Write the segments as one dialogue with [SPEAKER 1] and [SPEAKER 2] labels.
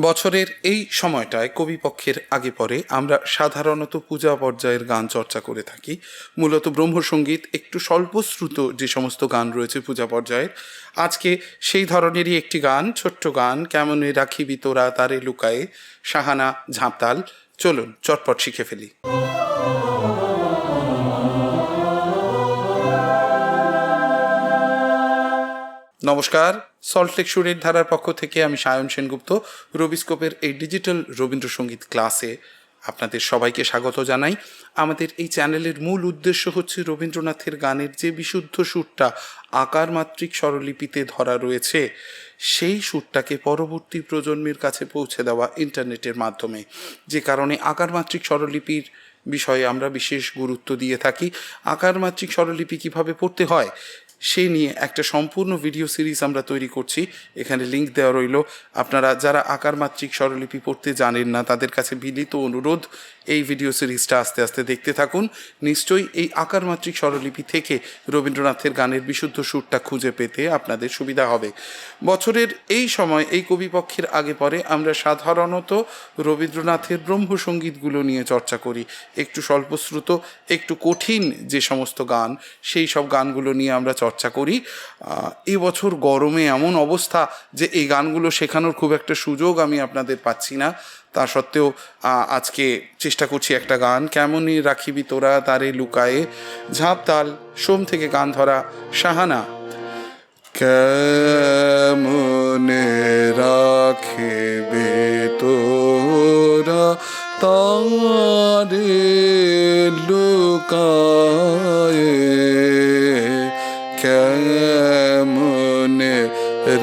[SPEAKER 1] বছরের এই সময়টায় কবিপক্ষের আগে পরে আমরা সাধারণত পূজা পর্যায়ের গান চর্চা করে থাকি। মূলত ব্রহ্মসঙ্গীত একটু স্বল্পশ্রুত যে সমস্ত গান রয়েছে পূজা পর্যায়ের, আজকে সেই ধরনেরই একটি গান, ছোট্ট গান, কেমনে রাখিবি তোরা তারে লুকায়ে সাহানা ঝাঁপতাল। চলুন, চটপট শিখে ফেলি। নমস্কার সল্টলেক সুরের ধারার পক্ষ থেকে আমি সায়ন সেনগুপ্ত, রবিস্কোপের এই ডিজিটাল রবীন্দ্রসঙ্গীত ক্লাসে আপনাদের সবাইকে স্বাগত জানাই। আমাদের এই চ্যানেলের মূল উদ্দেশ্য হচ্ছে রবীন্দ্রনাথের গানের যে বিশুদ্ধ সুরটা আকার মাত্রিক স্বরলিপিতে ধরা রয়েছে, সেই সুরটাকে পরবর্তী প্রজন্মের কাছে পৌঁছে দেওয়া ইন্টারনেটের মাধ্যমে। যে কারণে আকার মাত্রিক স্বরলিপির বিষয়ে আমরা বিশেষ গুরুত্ব দিয়ে থাকি। আকার মাত্রিক স্বরলিপি কীভাবে পড়তে হয় সে নিয়ে একটা সম্পূর্ণ ভিডিও সিরিজ আমরা তৈরি করছি। এখানে লিংক দেওয়া রইল। আপনারা যারা আকার মাত্রিক স্বরলিপি পড়তে জানেন না, তাদের কাছে বিনীত অনুরোধ, এই ভিডিও সিরিজটা আস্তে আস্তে দেখতে থাকুন। নিশ্চয়ই এই আকার মাত্রিক স্বরলিপি থেকে রবীন্দ্রনাথের গানের বিশুদ্ধ সুরটা খুঁজে পেতে আপনাদের সুবিধা হবে। বছরের এই সময় এই কবিপক্ষের আগে পরে আমরা সাধারণত রবীন্দ্রনাথের ব্রহ্মসঙ্গীতগুলো নিয়ে চর্চা করি। একটু স্বল্পশ্রুত, একটু কঠিন যে সমস্ত গান, সেই সব গানগুলো নিয়ে আমরা করি। এবছর গরমে এমন অবস্থা যে এই গানগুলো শেখানোর খুব একটা সুযোগ আমি আপনাদের পাচ্ছি না। তা সত্ত্বেও আজকে চেষ্টা করছি একটা গান। কেমনই রাখিবি তোরা তারে লুকায়ে, ঝাঁপ তাল, সোম থেকে গান ধরা, সাহানা। কেমনে রাখিবি তোরা তারে লুকায়ে? কেমনে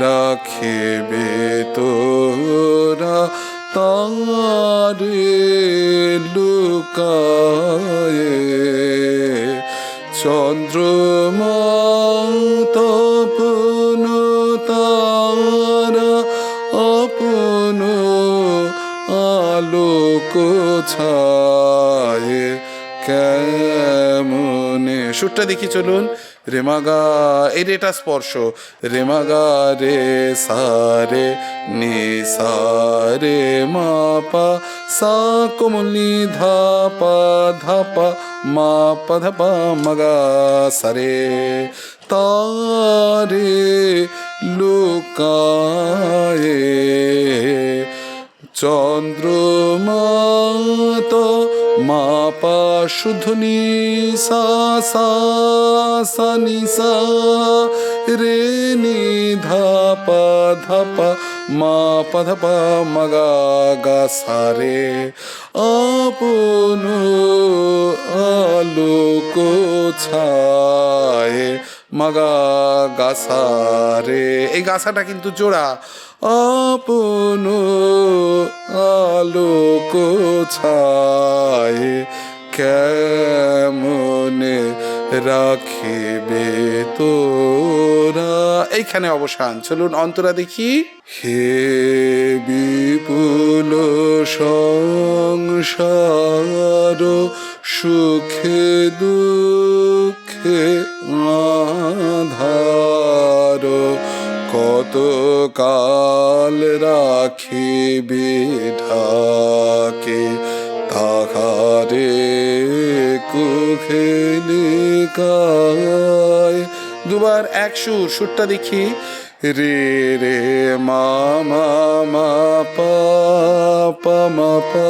[SPEAKER 1] রাখিবে তোরা? তারে লুকায়ে চন্দ্রমা তপন তারা আপন আলোক ছায়ে কেমনে সুরটা দেখি চলুন। রেমাগা এই রেটা স্পর্শ। রেমাগা রে সারে নি সারে মা পা, সা কোমলি ধাপা ধাপা মাপা ধাপা মগা সারে তারে লুকায়ে চন্দ্রমাত মাপা শুধু নিসা সা সা নিসা রে, নি ধাপা ধাপা মাপা ধাপা মগা গা সারে আপন আলোক ছায় মাগা গাছারে এই গাছাটা কিন্তু জোড়া। আপন আলোক কেমনে রাখিবে তোরা? এইখানে অবসান। চলুন অন্তরা দেখি। হে বিপুল সংসার, সুখে দুঃখে তাহারে কুখেলি কায় দুবার এক সুর, সুরটা দেখি। রে রে, মা মা মা, পা পা, মা, পা।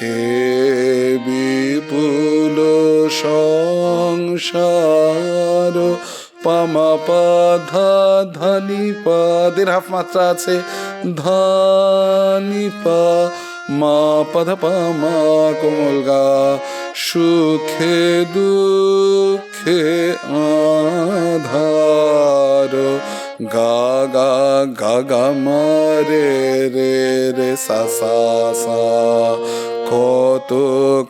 [SPEAKER 1] হে বিপুল সংসার পামা পা, ধা ধানি পা। দের হাফ মাত্রা আছে। ধানি পা। মা পাধা পা মা কোমল গা, সুখে দুঃখে আধার। গা গা গা গা মা রে রে রে সা সা সা। কত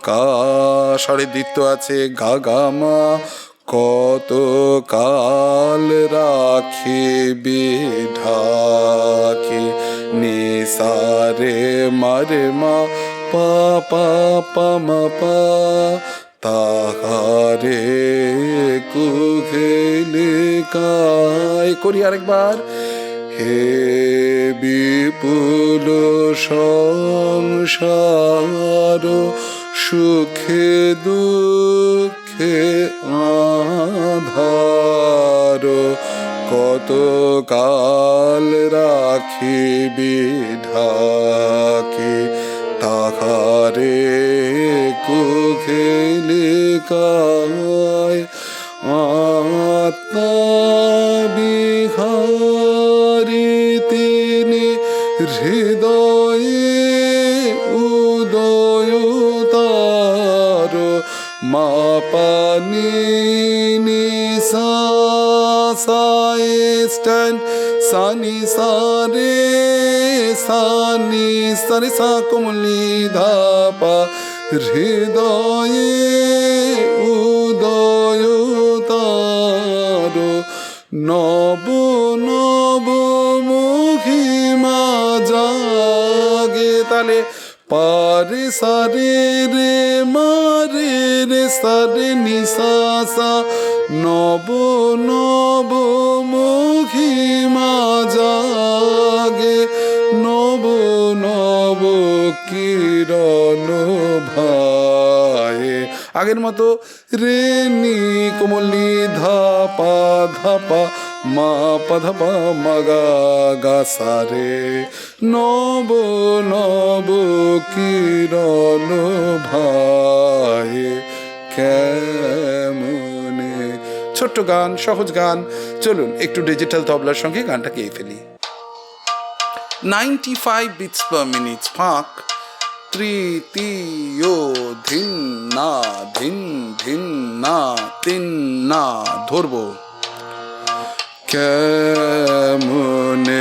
[SPEAKER 1] কা স্বরের দ্বিত্ব আছে গা গা মা, কত কাল রাখিবি ঢাকি। নিসারে মারে মা, পা পা পা, মা, পা। তাহারে কুঘেলে কায় করি আরেকবার।
[SPEAKER 2] হে বিপুল সংসার, সুখে দুঃখে আধার। কত কাল রাখিবি বিধাকি? তাহারে কুখেলে কায় আত্মা সানি, সারে সানি, সারে সা কমলি ধাপা হৃদয়ে উদয় তার। নব নব মুখিমা জাগে তালে। পারে, সারে রে, মারে রে, সারে নিশাসা। নব নব মুখিমা জাগে নব নব কিরণ ভাই আগের মতো রে নি কোমলি ধাপা ধাপা মা পধপা মাগা গা সারে নব নব কিরণ ভাই কেমনে
[SPEAKER 1] ছোট্ট গান, সহজ গান। চলুন একটু ডিজিটাল তবলার সঙ্গে গানটা গেয়ে ফেলি। Ninety five beats per minute ফাঁক। তৃতীয় ধিন না, ধিন ধিন না, তিন না ধরবো।
[SPEAKER 2] কেমনে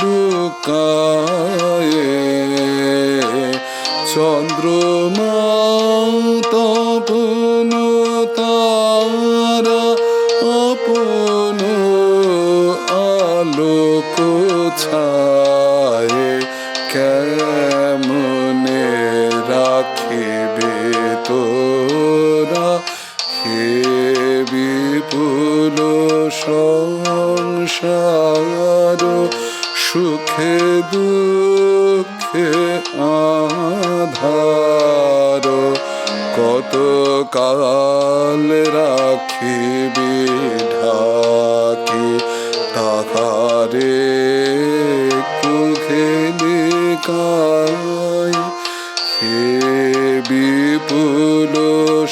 [SPEAKER 2] লুকায়ে চন্দ্রমা কাল রাখিবি ঢাকি, তাহারে কুখেলি কায় হে বিপুল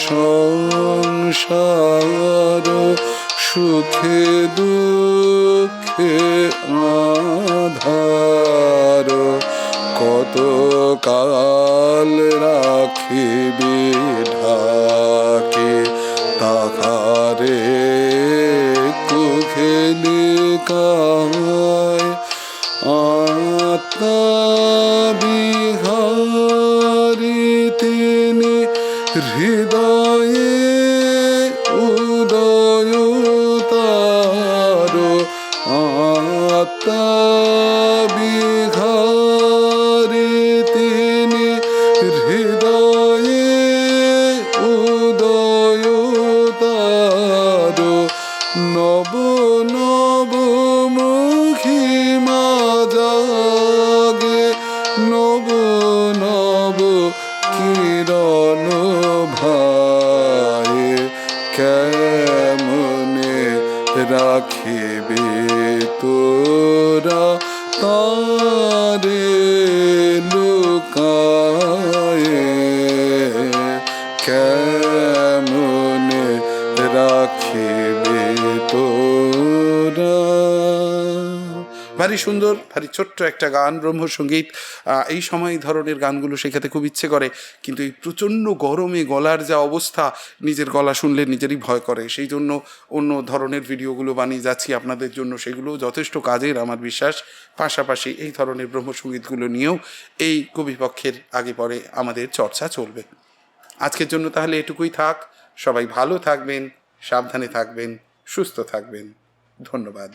[SPEAKER 2] সংসার, সুখে দুঃখে আধার, কত কাল রাখিবি ঢাকে তাহারে কুখেলে কায় আত্মা কেমনে রাখিবি তোরা? তারে লুকায়ে
[SPEAKER 1] ভারী সুন্দর, ভারী ছোট্ট একটা গান ব্রহ্মসঙ্গীত এই সময় এই ধরনের গানগুলো শেখাতে খুব ইচ্ছে করে, কিন্তু এই প্রচণ্ড গরমে গলার যা অবস্থা, নিজের গলা শুনলে নিজেরই ভয় করে। সেই জন্য অন্য ধরনের ভিডিওগুলো বানিয়ে যাচ্ছি আপনাদের জন্য। সেগুলো যথেষ্ট কাজের আমার বিশ্বাস। পাশাপাশি এই ধরনের ব্রহ্মসঙ্গীতগুলো নিয়েও এই কবিপক্ষের আগে পরে আমাদের চর্চা চলবে। আজকের জন্য তাহলে এটুকুই থাক। সবাই ভালো থাকবেন, সাবধানে থাকবেন, সুস্থ থাকবেন। ধন্যবাদ।